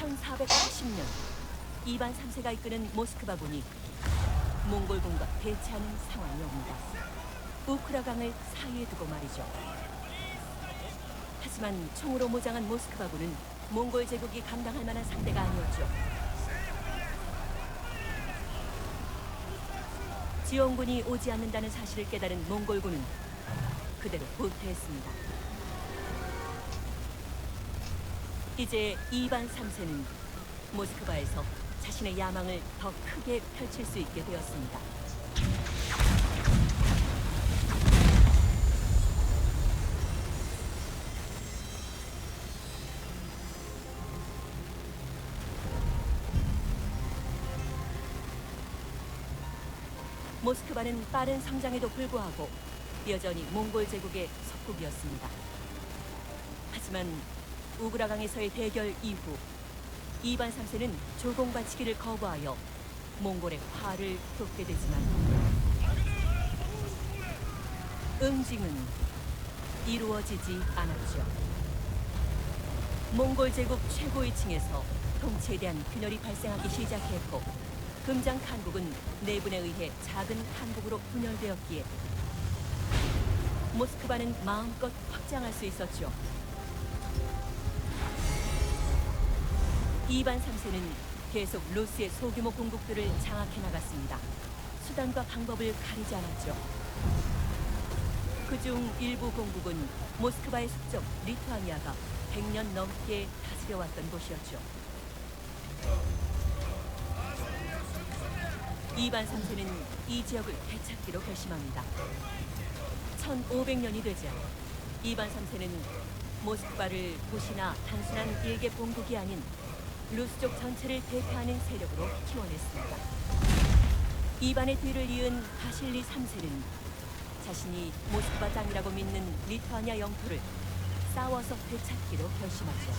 1480년 이반 3세가 이끄는 모스크바군이 몽골군과 대치하는 상황이 옵니다. 우크라강을 사이에 두고 말이죠. 하지만 총으로 무장한 모스크바군은 몽골 제국이 감당할 만한 상대가 아니었죠. 지원군이 오지 않는다는 사실을 깨달은 몽골군은 그대로 후퇴했습니다. 이제 이반 3세는 모스크바에서 자신의 야망을 더 크게 펼칠 수 있게 되었습니다. 모스크바는 빠른 성장에도 불구하고 여전히 몽골 제국의 속국이었습니다. 하지만 우그라강에서의 대결 이후 이반 3세는 조공 바치기를 거부하여 몽골의 화를 돕게 되지만 응징은 이루어지지 않았죠. 몽골 제국 최고위층에서 통치에 대한 균열이 발생하기 시작했고 금장 칸국은 내분에 의해 작은 칸국으로 분열되었기에 모스크바는 마음껏 확장할 수 있었죠. 이반 3세는 계속 루스의 소규모 공국들을 장악해 나갔습니다. 수단과 방법을 가리지 않았죠. 그중 일부 공국은 모스크바의 숙적 리투아니아가 100년 넘게 다스려왔던 곳이었죠. 이반 3세는 이 지역을 되찾기로 결심합니다. 1500년이 되자 이반 3세는 모스크바를 도시나 단순한 일개 본국이 아닌 루스족 전체를 대표하는 세력으로 키워냈습니다. 이반의 뒤를 이은 바실리 3세는 자신이 모스크바 땅이라고 믿는 리투아니아 영토를 싸워서 되찾기로 결심하죠.